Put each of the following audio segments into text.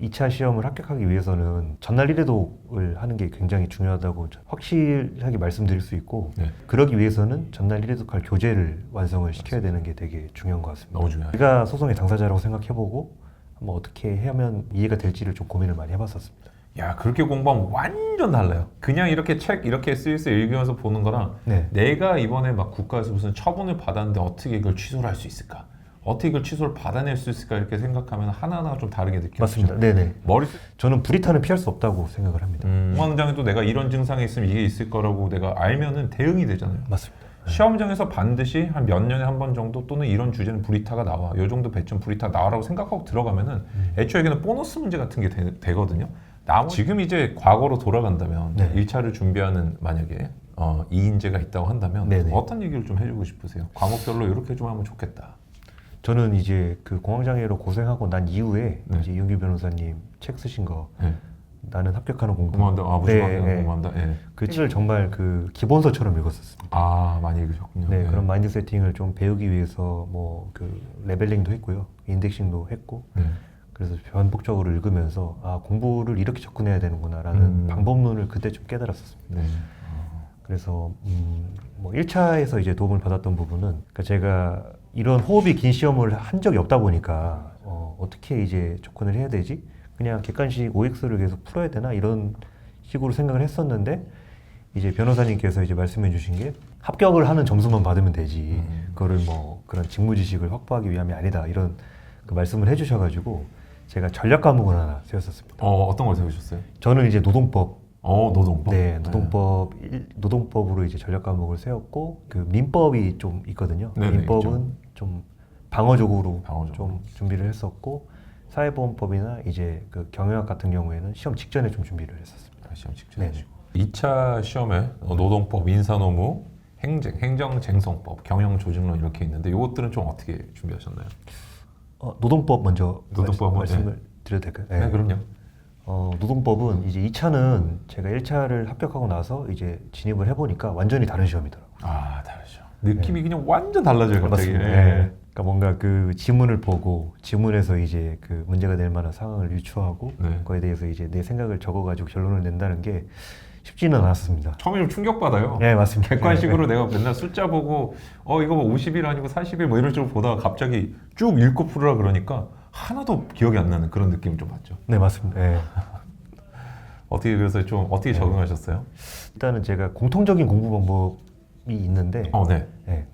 2차 시험을 합격하기 위해서는 전날 1회독을 하는 게 굉장히 중요하다고 확실하게 말씀드릴 수 있고 네. 그러기 위해서는 전날 1회독할 교재를 완성을 시켜야 되는 게 되게 중요한 것 같습니다. 너무 중요하죠. 제가 소송의 당사자라고 생각해보고 한번 어떻게 하면 이해가 될지를 좀 고민을 많이 해봤었습니다. 야 그렇게 공부하면 완전 달라요. 그냥 이렇게 책 이렇게 쓰여서 읽으면서 보는 거랑 네. 내가 이번에 막 국가에서 무슨 처분을 받았는데 어떻게 이걸 취소를 할 수 있을까? 어떻게 이걸 취소를 받아낼 수 있을까 이렇게 생각하면 하나하나가 좀 다르게 느껴지죠. 맞습니다. 네네. 머리 저는 불이탄은 피할 수 없다고 생각을 합니다. 음. 공황장애도 내가 이런 증상이 있으면 이게 있을 거라고 내가 알면은 대응이 되잖아요. 맞습니다. 시험장에서 반드시 한 몇 년에 한 번 정도 또는 이런 주제는 불이타가 나와. 요 정도 배점 불이타 나와라고 생각하고 들어가면은 애초에 여기는 보너스 문제 같은 게 되, 거든요 나머지 지금 이제 과거로 돌아간다면 네. 일 1차를 준비하는 만약에 어, 이인재가 있다고 한다면 네네. 어떤 얘기를 좀 해주고 싶으세요? 과목별로 이렇게 좀 하면 좋겠다. 저는 이제 그 공황장애로 고생하고 난 이후에 네. 이제 이은규 변호사님 책 쓰신 거 예. 나는 합격하는 공부 고마운다. 아, 무슨 네, 네. 고마운다. 예. 그 책을 정말 그 기본서처럼 읽었었습니다. 아 많이 읽으셨군요. 네, 예. 그런 마인드 세팅을 좀 배우기 위해서 뭐 그 레벨링도 했고요, 인덱싱도 했고, 네. 그래서 반복적으로 읽으면서 아 공부를 이렇게 접근해야 되는구나라는 음. 방법론을 그때 좀 깨달았었습니다. 네. 그래서 음, 뭐 1차에서 이제 도움을 받았던 부분은 그러니까 제가 이런 호흡이 긴 시험을 한 적이 없다 보니까 어, 어떻게 이제 접근을 해야 되지? 그냥 객관식 OX를 계속 풀어야 되나 이런 식으로 생각을 했었는데 이제 변호사님께서 이제 말씀해 주신 게 합격을 하는 점수만 받으면 되지 음. 그거를 뭐 그런 직무 지식을 확보하기 위함이 아니다 이런 그 말씀을 해 주셔가지고 제가 전략 과목을 하나 세웠었습니다. 어 어떤 걸 세우셨어요? 저는 이제 노동법 어 노동법. 네, 노동법 일- 노동법으로 이제 전략 과목을 세웠고 그 민법이 좀 있거든요. 네네, 민법은 좀 방어적으로 방어적으로. 좀 준비를 했었고 사회보험법이나 이제 그 경영학 같은 경우에는 시험 직전에 좀 준비를 했었습니다. 아, 시험 직전에 네네. 하시고. 2차 시험에 어, 노동법, 인사노무, 행정, 행정쟁성법, 경영조직론 이렇게 있는데 이것들은 좀 어떻게 준비하셨나요? 어, 노동법 먼저 노동법 말씀, 을 드려도 될까요? 네, 그럼요. 어, 노동법은 이제 2차는 제가 1차를 합격하고 나서 이제 진입을 해보니까 완전히 다른 시험이더라고요. 아 다르죠. 느낌이 그냥 완전 달라져요 갑자기. 맞습니다. 예. 네. 그러니까 뭔가 그 지문을 보고 지문에서 이제 그 문제가 될 만한 상황을 유추하고 네. 그거에 대해서 이제 내 생각을 적어가지고 결론을 낸다는 게 쉽지는 않았습니다. 처음에 좀 충격받아요. 네 맞습니다. 객관식으로 내가 맨날 숫자 보고 어 이거 뭐 50일 아니고 40일 뭐 이런 식으로 보다가 갑자기 쭉 읽고 풀으라 그러니까 하나도 기억이 안 나는 그런 느낌을 좀 받죠. 네 맞습니다. 네. 어떻게 그래서 좀 어떻게 네. 적응하셨어요? 일단은 제가 공통적인 공부 방법이 있는데 어, 네. 네.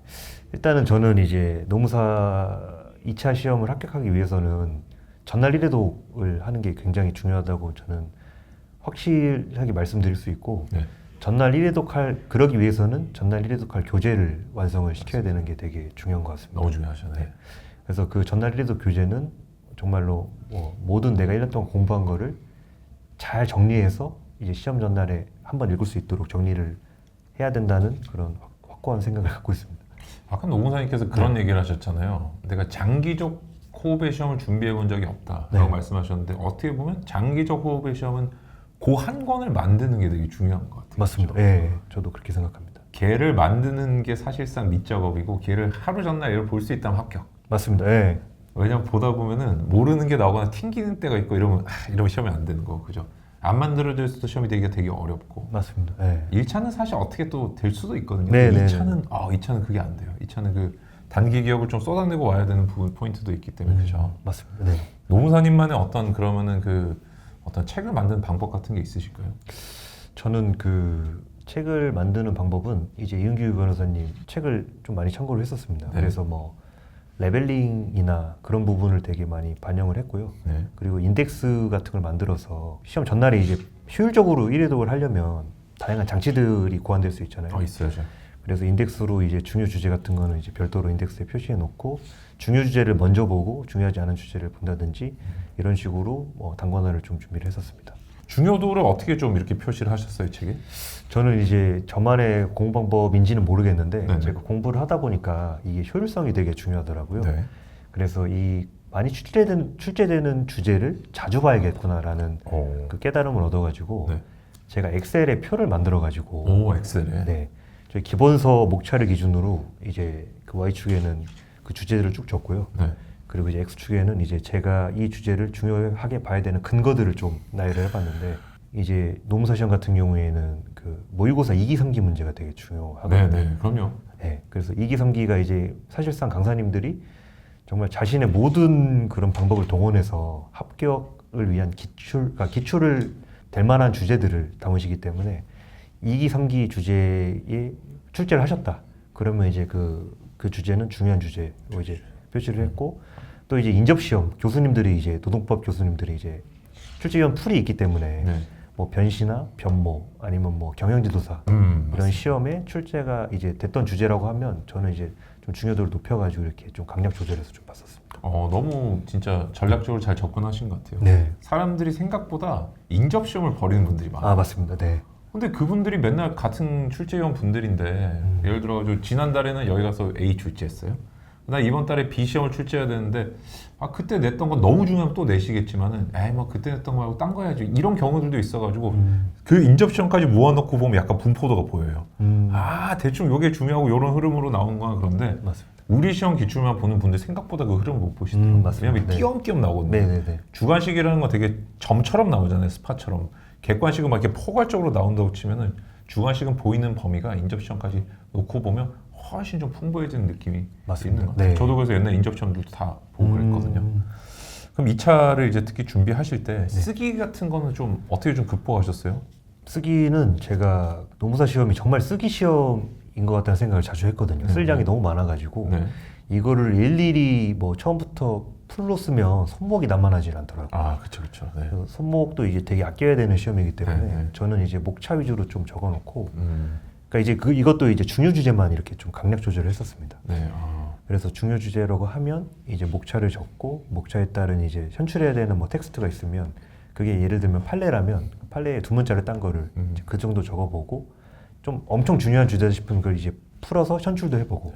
일단은 저는 이제 노무사 2차 시험을 합격하기 위해서는 전날 1회독을 하는 게 굉장히 중요하다고 저는 확실하게 말씀드릴 수 있고 네. 전날 1회독 할 그러기 위해서는 전날 1회독 할 교재를 완성을 시켜야 되는 게 되게 중요한 것 같습니다. 너무 중요하죠. 네. 그래서 그 전날 1회독 교재는 정말로 뭐 모든 내가 1년 동안 공부한 거를 잘 정리해서 이제 시험 전날에 한번 읽을 수 있도록 정리를 해야 된다는 그런 확- 확고한 생각을 갖고 있습니다. 아까 노무사님께서 그런 네. 얘기를 하셨잖아요. 내가 장기적 호흡의 시험을 준비해 본 적이 없다라고 네. 말씀하셨는데 어떻게 보면 장기적 호흡의 시험은 그한 권을 만드는 게 되게 중요한 것 같아요. 맞습니다. 그렇죠? 예, 저도 그렇게 생각합니다. 걔를 만드는 게 사실상 밑작업이고 걔를 하루 전날 이걸 볼수 있다면 합격. 맞습니다. 예. 왜냐면 보다 보면은 모르는 게 나오거나 튕기는 때가 있고 이러면 아, 이러면 시험이 안 되는 거 그죠? 안 만들어져 있어도 시험이 되기가 되게 어렵고 맞습니다. 예. 1차는 사실 어떻게 또 될 수도 있거든요. 네, 네, 2차는 아 2차는 그게 안 돼요. 2차는 그 단기 기억을 좀 쏟아내고 와야 되는 부분 포인트도 있기 때문에 그죠. 맞습니다. 네. 노무사님만의 어떤 그러면은 그 어떤 책을 만드는 방법 같은 게 있으실까요? 저는 그 책을 만드는 방법은 이제 이은규 변호사님 책을 좀 많이 참고를 했었습니다. 네. 그래서 뭐 레벨링이나 그런 부분을 되게 많이 반영을 했고요. 네. 그리고 인덱스 같은 걸 만들어서 시험 전날에 이제 효율적으로 1회독을 하려면 다양한 장치들이 고안될 수 있잖아요. 어 있어야죠. 그래서 인덱스로 이제 중요 주제 같은 거는 이제 별도로 인덱스에 표시해 놓고 중요 주제를 먼저 보고 중요하지 않은 주제를 본다든지 이런 식으로 뭐 단권화를 좀 준비를 했었습니다. 중요도를 어떻게 좀 이렇게 표시를 하셨어요 책에? 저는 이제 저만의 공부 방법인지는 모르겠는데 네네. 제가 공부를 하다 보니까 이게 효율성이 되게 중요하더라고요. 네. 그래서 이 많이 출제된 출제되는 주제를 자주 봐야겠구나라는 오. 그 깨달음을 얻어가지고 네. 제가 엑셀에 표를 만들어가지고 오 엑셀에. 네 저희 기본서 목차를 기준으로 이제 그 y 축에는 그 주제들을 쭉 적고요. 네. 그 그리고 이제 X축에는 이제 제가 이 주제를 중요하게 봐야 되는 근거들을 좀 나열을 해봤는데 이제 노무사 시험 같은 경우에는 그 모의고사 2기 3기 문제가 되게 중요하거든요. 네 네 그럼요. 네, 그래서 2기 3기가 이제 사실상 강사님들이 정말 자신의 모든 그런 방법을 동원해서 합격을 위한 기출, 그러니까 기출을 될 만한 주제들을 담으시기 때문에 2기 3기 주제에 출제를 하셨다. 그러면 이제 그, 그 주제는 중요한 주제로 이제 표시를 했고 또 이제 인접 시험 교수님들이 이제 노동법 교수님들이 이제 출제위원 풀이 있기 때문에 네. 뭐 변시나 변모 아니면 뭐 경영지도사 음, 이런 시험에 출제가 이제 됐던 주제라고 하면 저는 이제 좀 중요도를 높여가지고 이렇게 좀 강약 조절해서 좀 봤었습니다. 어, 너무 진짜 전략적으로 잘 접근하신 것 같아요. 네. 사람들이 생각보다 인접 시험을 벌이는 분들이 많아요. 아 맞습니다. 네. 근데 그분들이 맨날 같은 출제위원 분들인데 음. 예를 들어가지고 지난달에는 여기 가서 A 출제했어요. 나 이번 달에 B 시험을 출제해야 되는데 아 그때 냈던 건 너무 중요하면 또 내시겠지만은 에이 뭐 그때 냈던 거 말고 딴 거 해야지 이런 경우들도 있어가지고 음. 그 인접 시험까지 모아놓고 보면 약간 분포도가 보여요. 음. 아 대충 요게 중요하고 요런 흐름으로 나온 거야 그런데 맞습니다. 우리 시험 기출만 보는 분들 생각보다 그 흐름을 못 보시더라고요. 음, 맞습니다. 왜냐면 네. 띄엄띄엄 나오거든요. 네네네. 주관식이라는 건 되게 점처럼 나오잖아요. 스파처럼. 객관식은 막 이렇게 포괄적으로 나온다고 치면은 주관식은 보이는 범위가 인접 시험까지 놓고 보면 훨씬 좀 풍부해지는 느낌이 맞습니다. 있는 것 같아요. 네. 저도 그래서 옛날 인접 시험들도 다 보고 그랬거든요. 음. 그럼 2차를 이제 특히 준비하실 때 네. 쓰기 같은 거는 좀 어떻게 좀 극복하셨어요? 쓰기는 제가 노무사 시험이 정말 쓰기 시험인 것 같다는 생각을 자주 했거든요. 쓸 네. 양이 너무 많아가지고 네. 이거를 일일이 뭐 처음부터 풀로 쓰면 손목이 남만하지 않더라고요. 아, 그렇죠, 그렇죠. 네. 손목도 이제 되게 아껴야 되는 시험이기 때문에 네, 네. 저는 이제 목차 위주로 좀 적어놓고 음, 그러니까 이제 그 이것도 이제 중요 주제만 이렇게 좀 강약 조절을 했었습니다. 네. 아, 그래서 중요 주제라고 하면 이제 목차를 적고 목차에 따른 이제 현출해야 되는 뭐 텍스트가 있으면 그게 예를 들면 판례라면 판례에 두 문자를 딴 거를 음. 그 정도 적어보고 좀 엄청 중요한 주제다 싶은 걸 이제 풀어서 현출도 해보고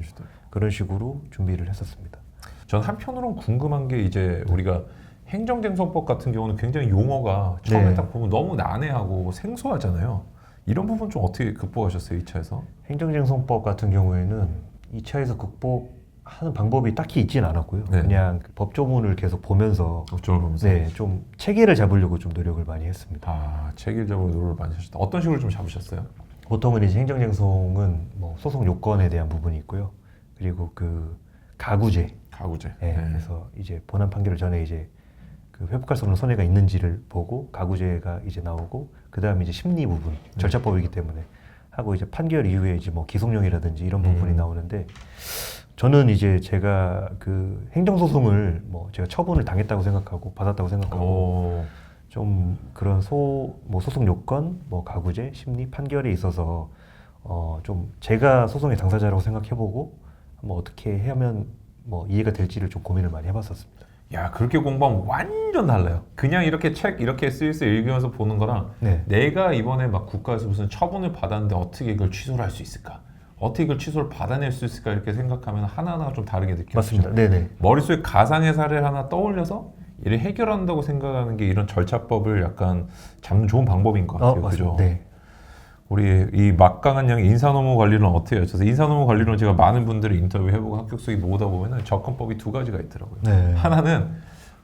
그런 식으로 준비를 했었습니다. 전 한편으로는 궁금한 게 이제 우리가 행정쟁송법 같은 경우는 굉장히 용어가 처음에 네. 딱 보면 너무 난해하고 생소하잖아요. 이런 부분 좀 어떻게 극복하셨어요, 2차에서? 행정쟁송법 같은 경우에는 2차에서 극복하는 방법이 딱히 있진 않았고요. 네. 그냥 그 법조문을 계속 보면서 어쩌면 보면서. 네, 좀 체계를 잡으려고 좀 노력을 많이 했습니다. 아, 체계적으로 노력을 많이 하셨다. 어떤 식으로 좀 잡으셨어요? 보통은 이제 행정쟁송은 뭐 소송 요건에 대한 부분이 있고요. 그리고 그 가구제, 가구제. 예, 네. 그래서 이제 본안 판결 전에 이제 그 회복할 수 없는 손해가 있는지를 보고 가구제가 이제 나오고 그 다음에 이제 심리 부분 절차법이기 때문에 하고 이제 판결 이후에 이제 뭐 기속령이라든지 이런 부분이 음. 나오는데 저는 이제 제가 그 행정소송을 뭐 제가 처분을 당했다고 생각하고 받았다고 생각하고 오, 좀 그런 소 뭐 소송 요건, 뭐 가구제, 심리 판결에 있어서 어 좀 제가 소송의 당사자라고 생각해보고 뭐 어떻게 하면 뭐 이해가 될지를 좀 고민을 많이 해봤었습니다. 야, 그렇게 공부하면 완전 달라요. 그냥 이렇게 책 이렇게 쓰여서 읽으면서 보는 거랑 네, 내가 이번에 막 국가에서 무슨 처분을 받았는데 어떻게 이걸 취소를 할 수 있을까? 어떻게 이걸 취소를 받아낼 수 있을까? 이렇게 생각하면 하나하나가 좀 다르게 느껴지죠. 맞습니다. 네네. 머릿속에 가상의 사례를 하나 떠올려서 이를 해결한다고 생각하는 게 이런 절차법을 약간 잡는 좋은 방법인 것 같아요. 그죠? 맞습니다. 네. 우리 이 막강한 양의 인사노무 관리론 어떻게 하셔서 인사노무 관리론 제가 많은 분들을 인터뷰 해보고 합격수기 모으다 보면은 접근법이 두 가지가 있더라고요. 네. 하나는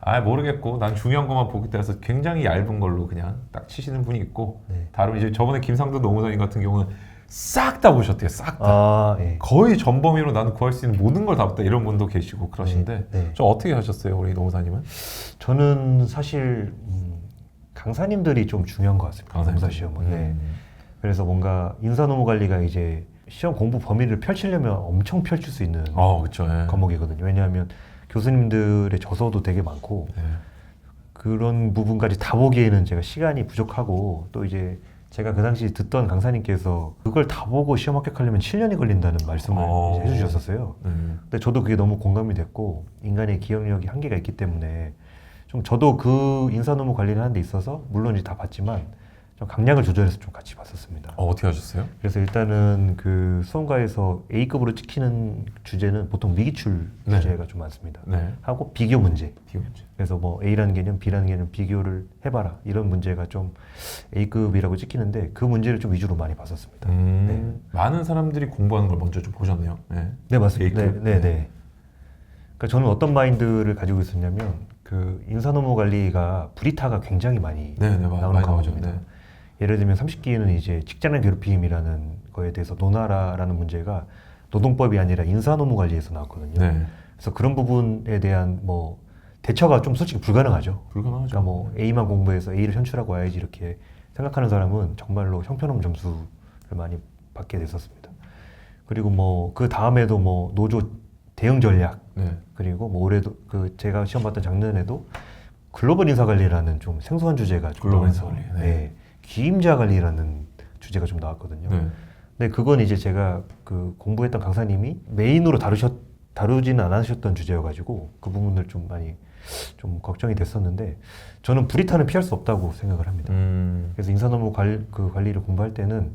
아 모르겠고 난 중요한 것만 보겠다 해서 굉장히 얇은 걸로 그냥 딱 치시는 분이 있고 네. 다른 이제 저번에 김상도 노무사님 같은 경우는 싹 다 보셨대요. 싹 다. 아, 예. 거의 전 범위로 나는 구할 수 있는 모든 걸 다 봤다 이런 분도 계시고 그러신데 네, 네. 저 어떻게 하셨어요 우리 노무사님은? 저는 사실 음, 강사님들이 좀 중요한 것 같습니다. 검사 시험은. 네. 음. 그래서 뭔가 인사노무 관리가 이제 시험 공부 범위를 펼치려면 엄청 펼칠 수 있는 어 그렇죠. 예. 과목이거든요. 왜냐하면 교수님들의 저서도 되게 많고 네. 그런 부분까지 다 보기에는 제가 시간이 부족하고 또 이제 제가 그 당시 듣던 강사님께서 그걸 다 보고 시험 합격하려면 7년이 걸린다는 말씀을 어. 이제 해주셨었어요. 음. 근데 저도 그게 너무 공감이 됐고 인간의 기억력이 한계가 있기 때문에 좀 저도 그 인사노무 관리를 하는 데 있어서 물론 이제 다 봤지만 좀 강약을 조절해서 좀 같이 봤었습니다. 어, 어떻게 하셨어요? 그래서 일단은 그 수험가에서 A급으로 찍히는 주제는 보통 미기출 네. 주제가 좀 많습니다. 네. 하고 비교 문제. 비문제. 그래서 뭐 A라는 개념, B라는 개념 비교를 해봐라 이런 문제가 좀 A급이라고 찍히는데 그 문제를 좀 위주로 많이 봤었습니다. 음. 많은 사람들이 공부하는 걸 먼저 좀 보셨네요. 네. 네 맞습니다. 네, A급? 네, 네. 네. 그러니까 저는 어떤 마인드를 가지고 있었냐면 그 인사노무 관리가 브리타가 굉장히 많이 네, 네, 마- 나오는. 과목입니다. 네. 예를 들면 30기에는 이제 직장내 괴롭힘이라는 거에 대해서 논하라라는 문제가 노동법이 아니라 인사노무 관리에서 나왔거든요. 네. 그래서 그런 부분에 대한 뭐 대처가 좀 솔직히 불가능하죠. 불가능하죠. 그러니까 뭐 A만 공부해서 A를 현출하고 와야지 이렇게 생각하는 사람은 정말로 형편없는 점수를 많이 받게 됐었습니다. 그리고 뭐 그 다음에도 뭐 노조 대응 전략 네. 그리고 뭐 올해도 그 제가 시험 봤던 작년에도 글로벌 인사 관리라는 좀 생소한 주제가 좀 글로벌 인사 관리, 네. 네. 기임자 관리라는 주제가 좀 나왔거든요. 네. 근데 그건 이제 제가 그 공부했던 강사님이 메인으로 다루셨 다루지는 않으셨던 주제여가지고 그 부분을 좀 많이 좀 걱정이 됐었는데 저는 불이타는 피할 수 없다고 생각을 합니다. 음. 그래서 인사노무 관, 그 관리를 공부할 때는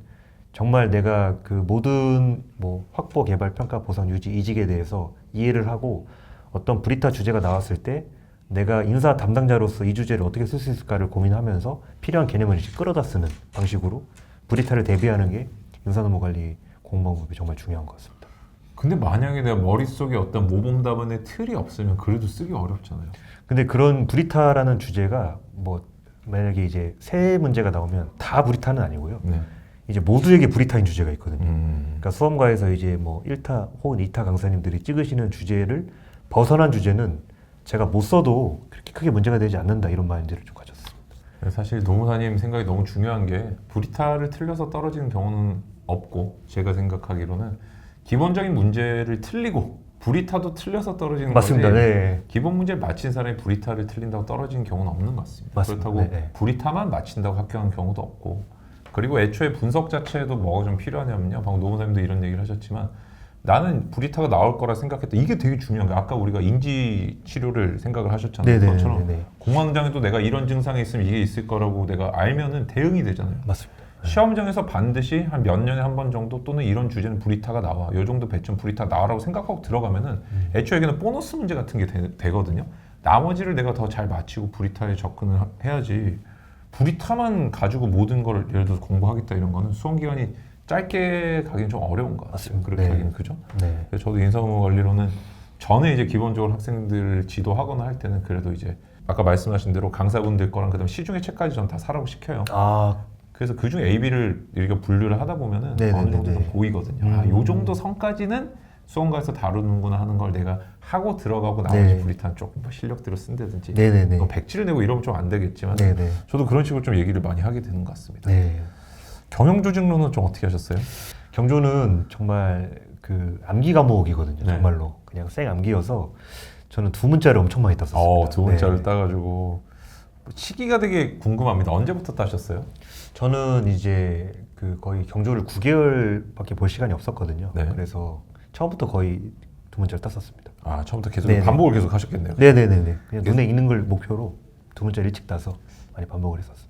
정말 내가 그 모든 뭐 확보, 개발, 평가, 보상, 유지, 이직에 대해서 이해를 하고 어떤 브리타 주제가 나왔을 때 내가 인사 담당자로서 이 주제를 어떻게 쓸 수 있을까를 고민하면서 필요한 개념을 이제 끌어다 쓰는 방식으로 브리타를 대비하는 게 인사노무 관리 공부방법이 정말 중요한 것 같습니다. 근데 만약에 내가 머릿속에 어떤 모범 답안의 틀이 없으면 그래도 쓰기 어렵잖아요. 근데 그런 브리타라는 주제가 뭐 만약에 이제 세 문제가 나오면 다 브리타는 아니고요. 네. 이제 모두에게 브리타인 주제가 있거든요. 음. 그러니까 수험가에서 이제 뭐 1타 혹은 2타 강사님들이 찍으시는 주제를 벗어난 주제는 제가 못 써도 그렇게 크게 문제가 되지 않는다 이런 마인드를 좀 가졌습니다. 사실 노무사님 생각이 너무 중요한 게 브리타를 틀려서 떨어지는 경우는 없고 제가 생각하기로는 기본적인 문제를 틀리고 브리타도 틀려서 떨어지는 맞습니다. 거지 네. 기본 문제를 맞힌 사람이 브리타를 틀린다고 떨어지는 경우는 없는 것 같습니다. 맞습니다. 그렇다고 네, 네. 브리타만 맞힌다고 합격하는 경우도 없고 그리고 애초에 분석 자체에도 뭐가 좀 필요하냐면요. 방금 노무사님도 이런 얘기를 하셨지만 나는 브리타가 나올 거라 생각했다. 이게 되게 중요한 게 아까 우리가 인지 치료를 생각을 하셨잖아요. 네네. 그것처럼 네네. 공황장애도 내가 이런 증상이 있으면 이게 있을 거라고 내가 알면은 대응이 되잖아요. 맞습니다. 시험장에서 반드시 한 몇 년에 한 번 정도 또는 이런 주제는 브리타가 나와. 요 정도 배점 브리타 나와라고 생각하고 들어가면은 음. 애초에는 보너스 문제 같은 게 되, 거든요 나머지를 내가 더 잘 맞히고 브리타에 접근을 하- 해야지. 브리타만 가지고 모든 걸 예를 들어서 공부하겠다 이런 거는 수험 기간이 짧게 가기는 좀 어려운 것 같아요. 맞습니다. 그렇게 네. 하기는 그죠? 네. 그래서 저도 인사업무 관리로는 전에 이제 기본적으로 학생들을 지도하거나 할 때는 그래도 이제 아까 말씀하신 대로 강사분들 거랑 그다음 시중의 책까지 전 다 사라고 시켜요. 아, 그래서 그중 A, B를 이렇게 분류를 하다 보면은 네네네네. 어느 정도 좀 보이거든요. 아, 음. 요 정도 선까지는 수험가에서 다루는구나 하는 걸 내가 하고 들어가고 나머지 네. 브리탄 조금 뭐 실력대로 쓴다든지 네네네. 뭐 백지를 내고 이러면 좀 안 되겠지만 네네. 저도 그런 식으로 좀 얘기를 많이 하게 되는 것 같습니다. 네. 경영조직론은 좀 어떻게 하셨어요? 경조는 정말 그 암기 과목이거든요. 네. 정말로 그냥 생 암기여서 저는 두 문자를 엄청 많이. 어, 두 문자를 네. 따가지고 뭐 시기가 되게 궁금합니다. 언제부터 따셨어요? 저는 이제 그 거의 경조를 9개월밖에 볼 시간이 없었거든요. 네. 그래서 처음부터 거의 두 문자를 땄었습니다. 아 처음부터 계속 네네. 반복을 계속 하셨겠네요. 네네네네. 그냥 눈에 있는 걸 목표로 두 문자를 일찍 따서 많이 반복을 했었습니다. 이렇게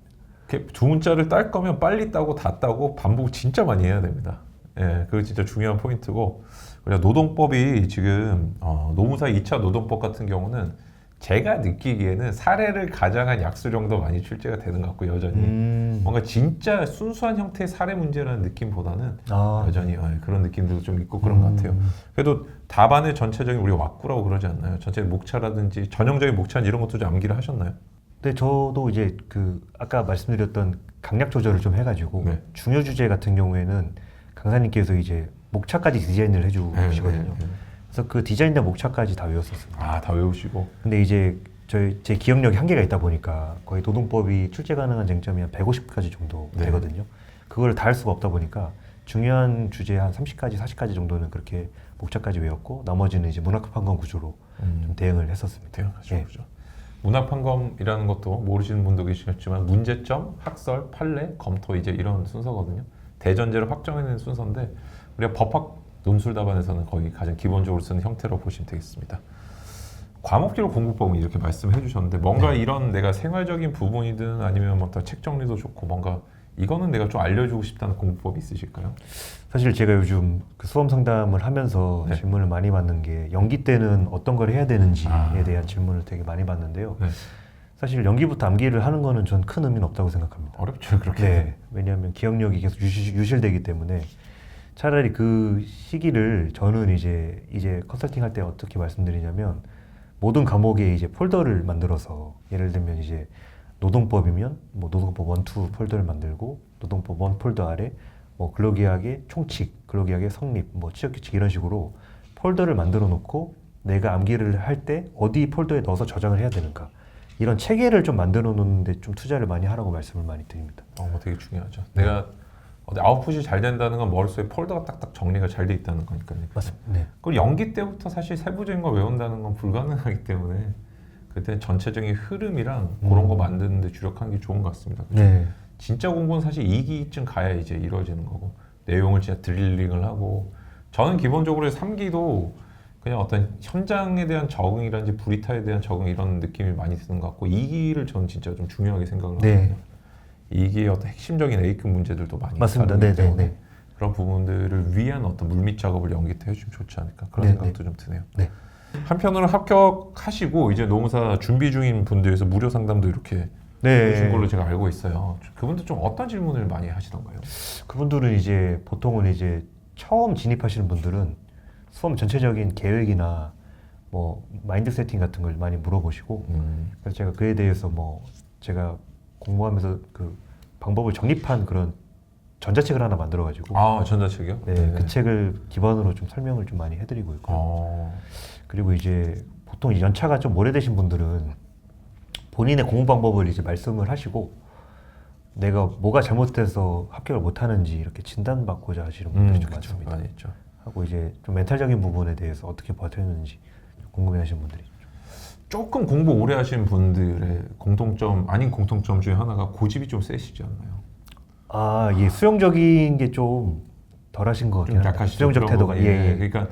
두 문자를 딸 거면 빨리 따고 다 따고 반복 진짜 많이 해야 됩니다. 예, 그거 진짜 중요한 포인트고 그리고 노동법이 지금 어, 노무사 2차 노동법 같은 경우는 제가 느끼기에는 사례를 가장한 약수 정도 많이 출제가 되는 것 같고 여전히 음. 뭔가 진짜 순수한 형태의 사례 문제라는 느낌보다는 아. 여전히 어, 그런 느낌도 좀 있고 그런 것 같아요. 음. 그래도 답안의 전체적인 우리 왁구라고 그러지 않나요? 전체 목차라든지 전형적인 목차 이런 것도 좀 암기를 하셨나요? 근데 저도 이제 그 아까 말씀드렸던 강약 조절을 좀 해가지고 네. 중요 주제 같은 경우에는 강사님께서 이제 목차까지 디자인을 해주시거든요. 네, 네. 그래서 그 디자인과 목차까지 다 외웠었습니다. 아, 다 외우시고. 근데 이제 저희 제 기억력이 한계가 있다 보니까 거의 노동법이 출제 가능한 쟁점이 한 150가지 정도 네. 되거든요. 그걸 다 할 수가 없다 보니까 중요한 주제 한 30가지, 40가지 정도는 그렇게 목차까지 외웠고 나머지는 이제 문학판검 구조로 좀 대응을 했었습니다. 대응하죠. 예. 그죠. 문화판검이라는 것도 모르시는 분도 계시겠지만 문제점, 학설, 판례, 검토 이제 이런 순서거든요. 대전제를 확정해낸 순서인데 우리가 법학 논술 답안에서는 거의 가장 기본적으로 쓰는 형태로 보시면 되겠습니다. 과목별 공부법은 이렇게 말씀해 주셨는데 뭔가 네. 이런 내가 생활적인 부분이든 아니면 뭐책 정리도 좋고 뭔가 이거는 내가 좀 알려주고 싶다는 공부법이 있으실까요? 사실 제가 요즘 그 수험 상담을 하면서 네. 질문을 많이 받는 게 연기 때는 어떤 걸 해야 되는지에 아. 대한 질문을 되게 많이 받는데요. 네. 사실 연기부터 암기를 하는 거는 전 큰 의미는 없다고 생각합니다. 어렵죠 그렇게. 네, 왜냐하면 기억력이 계속 유실, 유실되기 때문에 차라리 그 시기를 저는 이제 이제 컨설팅 할 때 어떻게 말씀드리냐면 모든 과목에 이제 폴더를 만들어서 예를 들면 이제 노동법이면 뭐 노동법 원투 폴더를 만들고 노동법 원 폴더 아래 뭐 근로계약의 총칙, 근로계약의 성립, 뭐 취업규칙 이런 식으로 폴더를 만들어 놓고 내가 암기를 할 때 어디 폴더에 넣어서 저장을 해야 되는가 이런 체계를 좀 만들어 놓는데 좀 투자를 많이 하라고 말씀을 많이 드립니다. 어, 뭐 되게 중요하죠. 내가 어디 아웃풋이 잘 된다는 건 머릿속에 폴더가 딱딱 정리가 잘 돼 있다는 거니까요. 맞습니다. 네. 그리고 연기 때부터 사실 세부적인 걸 외운다는 건 불가능하기 때문에 그때 전체적인 흐름이랑 그런 거 음. 만드는데 주력하는 게 좋은 것 같습니다. 그죠? 네. 진짜 공부는 사실 2기쯤 가야 이제 이루어지는 거고 내용을 진짜 드릴링을 하고 저는 기본적으로 3기도 그냥 어떤 현장에 대한 적응이라든지 브리타에 대한 적응 이런 느낌이 많이 드는 것 같고 2기를 저는 진짜 좀 중요하게 생각을 네. 하거든요. 2기의 어떤 핵심적인 A급 문제들도 많이 맞습니다. 네, 네, 때문에 네. 그런 부분들을 위한 어떤 물밑 작업을 연기 때 해주면 좋지 않을까 그런 네, 생각도 좀 드네요. 네. 한편으로 합격하시고 이제 노무사 준비 중인 분들에서 무료 상담도 이렇게 해주신 네. 걸로 제가 알고 있어요. 그분들 좀 어떤 질문을 많이 하시던가요? 그분들은 이제 보통은 이제 처음 진입하시는 분들은 수험 전체적인 계획이나 뭐 마인드 세팅 같은 걸 많이 물어보시고 음. 그래서 제가 그에 대해서 뭐 제가 공부하면서 그 방법을 정립한 그런 전자책을 하나 만들어 가지고 아 전자책이요? 네, 그 책을 기반으로 좀 설명을 좀 많이 해드리고 있고요. 어. 그리고 이제 보통 연차가 좀 오래되신 분들은 본인의 공부 방법을 이제 말씀을 하시고 내가 뭐가 잘못돼서 합격을 못하는지 이렇게 진단받고자 하시는 분들이 좀 그쵸. 많습니다. 많이 있죠. 하고 이제 좀 멘탈적인 부분에 대해서 어떻게 버텼는지 궁금해하시는 분들이 조금 공부 오래 하신 분들의 공통점 아닌 공통점 중에 하나가 고집이 좀 세시지 않나요? 아, 예, 수용적인 게 좀 덜하신 것좀 합니다. 약하시죠. 수용적 그런 태도가 부분이. 예, 예. 그러니까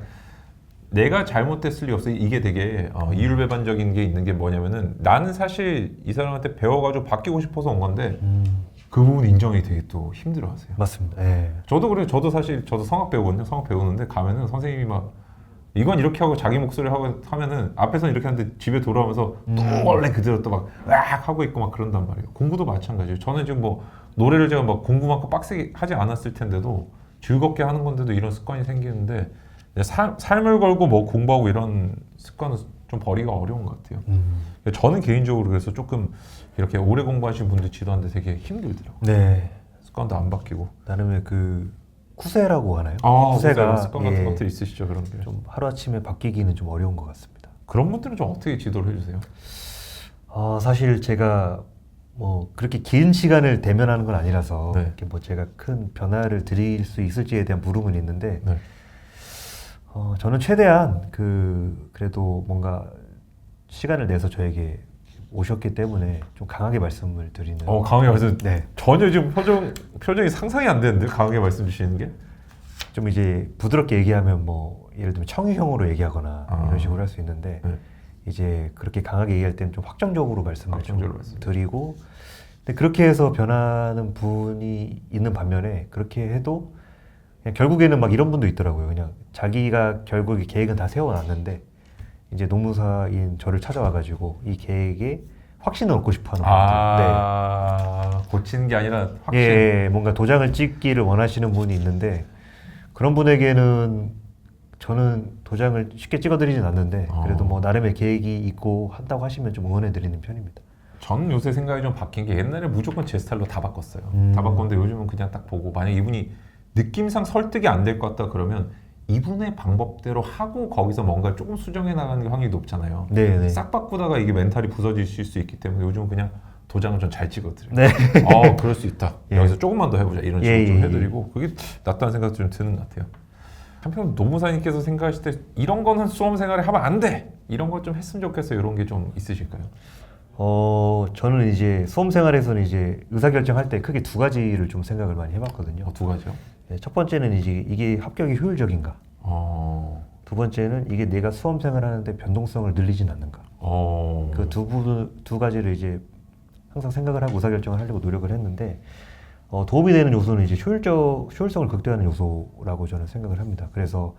내가 잘못됐을 리 없어. 이게 되게 어, 이율배반적인 게 있는 게 뭐냐면은 나는 사실 이 사람한테 배워가지고 바뀌고 싶어서 온 건데 음, 그 부분 인정이 되게 또 힘들어하세요. 맞습니다. 예. 저도 그래요. 저도 사실 저도 성악 배우거든요. 성악 배우는데 가면은 선생님이 막 이건 이렇게 하고 자기 목소리 하고 하면은 앞에서는 이렇게 하는데 집에 돌아오면서 음. 또 원래 그대로 또 막 으악 하고 있고 막 그런단 말이에요. 공부도 마찬가지예요. 저는 지금 뭐 노래를 제가 막 공부만큼 빡세게 하지 않았을 텐데도 즐겁게 하는 건데도 이런 습관이 생기는데 삶, 삶을 걸고 뭐 공부하고 이런 습관은 좀 버리기가 어려운 것 같아요. 음, 저는 개인적으로 그래서 조금 이렇게 오래 공부하신 분들 지도하는데 되게 힘들더라고요. 네. 습관도 안 바뀌고. 나름의 그 쿠세라고 하나요? 아, 쿠세가 습관 같은 예, 것들 있으시죠 그런 게. 좀 하루 아침에 바뀌기는 좀 어려운 것 같습니다. 그런 분들은 좀 어떻게 지도를 해주세요? 아, 사실 제가 뭐 그렇게 긴 시간을 대면하는 건 아니라서 네. 이렇게 뭐 제가 큰 변화를 드릴 수 있을지에 대한 물음은 있는데 네. 어, 저는 최대한 그 그래도 뭔가 시간을 내서 저에게 오셨기 때문에 좀 강하게 말씀을 드리는 어 강하게 말씀 네. 전혀 지금 표정 표정이 상상이 안 되는데 강하게 말씀 주시는 게? 좀 이제 부드럽게 얘기하면 뭐 예를 들면 청유형으로 얘기하거나 아. 이런 식으로 할 수 있는데 네. 이제 그렇게 강하게 얘기할 때는 좀 확정적으로 말씀을 확정적으로 좀. 드리고 근데 그렇게 해서 변하는 분이 있는 반면에 그렇게 해도 그냥 결국에는 막 이런 분도 있더라고요. 그냥 자기가 결국에 계획은 다 세워놨는데 이제 노무사인 저를 찾아와가지고 이 계획에 확신을 얻고 싶어하는 분들. 네. 아 고치는 게 아니라 확신. 예, 뭔가 도장을 찍기를 원하시는 분이 있는데 그런 분에게는 저는 도장을 쉽게 찍어드리진 않는데 그래도 어. 뭐 나름의 계획이 있고 한다고 하시면 좀 응원해드리는 편입니다. 저는 요새 생각이 좀 바뀐 게 옛날에 무조건 제 스타일로 다 바꿨어요. 음. 다 바꿨는데 요즘은 그냥 딱 보고 만약 이분이 느낌상 설득이 안 될 것 같다 그러면 이분의 방법대로 하고 거기서 뭔가 조금 수정해 나가는 게 확률이 높잖아요. 네, 네. 싹 바꾸다가 이게 멘탈이 부서지실 수 있기 때문에 요즘은 그냥 도장을 좀 잘 찍어드려요. 네. 어, 그럴 수 있다. 예. 여기서 조금만 더 해보자. 이런 식으로 예, 좀 예, 해드리고 그게 낫다는 생각도 좀 드는 것 같아요. 한편 노무사님께서 생각하실 때 이런 거는 수험 생활에 하면 안 돼. 이런 거 좀 했으면 좋겠어. 이런 게 좀 있으실까요? 어, 저는 이제 수험 생활에서는 이제 의사 결정할 때 크게 두 가지를 좀 생각을 많이 해봤거든요. 어, 두 가지요. 예, 첫 번째는 이제 이게 합격이 효율적인가. 어, 두 번째는 이게 내가 수험 생활하는데 변동성을 늘리진 않는가. 어, 그두 두 가지를 이제 항상 생각을 하고 의사 결정을 하려고 노력을 했는데 어, 도움이 되는 요소는 이제 효율적 효율성을 극대화하는 요소라고 저는 생각을 합니다. 그래서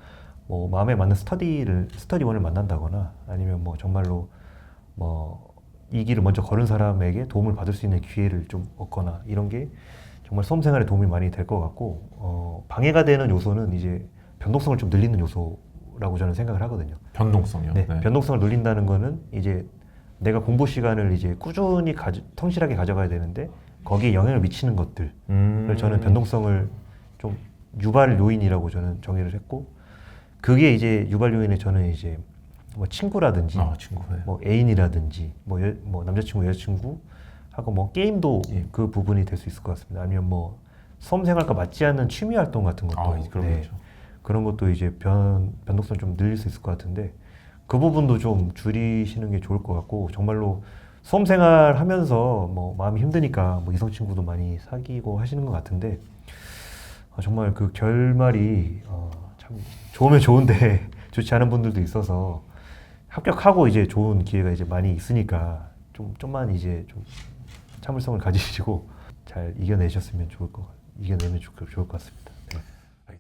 뭐 마음에 맞는 스터디를 스터디원을 만난다거나 아니면 뭐 정말로 뭐 이 길을 먼저 걸은 사람에게 도움을 받을 수 있는 기회를 좀 얻거나 이런 게 정말 수험 생활에 도움이 많이 될 것 같고 어, 방해가 되는 요소는 이제 변동성을 좀 늘리는 요소라고 저는 생각을 하거든요. 변동성이요. 네, 네. 변동성을 늘린다는 거는 이제 내가 공부 시간을 이제 꾸준히 가져, 성실하게 가져가야 되는데 거기에 영향을 미치는 것들을 음. 저는 변동성을 좀 유발 요인이라고 저는 정의를 했고 그게 이제 유발 요인에 저는 이제 뭐 친구라든지 아 친구. 네. 뭐 애인이라든지 뭐, 여, 뭐 남자친구 여자친구 하고 뭐 게임도 예. 그 부분이 될 수 있을 것 같습니다. 아니면 뭐 수험 생활과 맞지 않는 취미 활동 같은 것도 아 그런 네, 거죠. 그런 것도 이제 변 변동성 좀 늘릴 수 있을 것 같은데 그 부분도 좀 줄이시는 게 좋을 것 같고 정말로 수험 생활 하면서 뭐 마음이 힘드니까 뭐 이성 친구도 많이 사귀고 하시는 것 같은데 아, 정말 그 결말이 어, 참 좋으면 좋은데 좋지 않은 분들도 있어서 합격하고 이제 좋은 기회가 이제 많이 있으니까 좀 좀만 이제 좀 참을성을 가지시고 잘 이겨내셨으면 좋을 것 이겨내면 좋, 좋을 것 같습니다.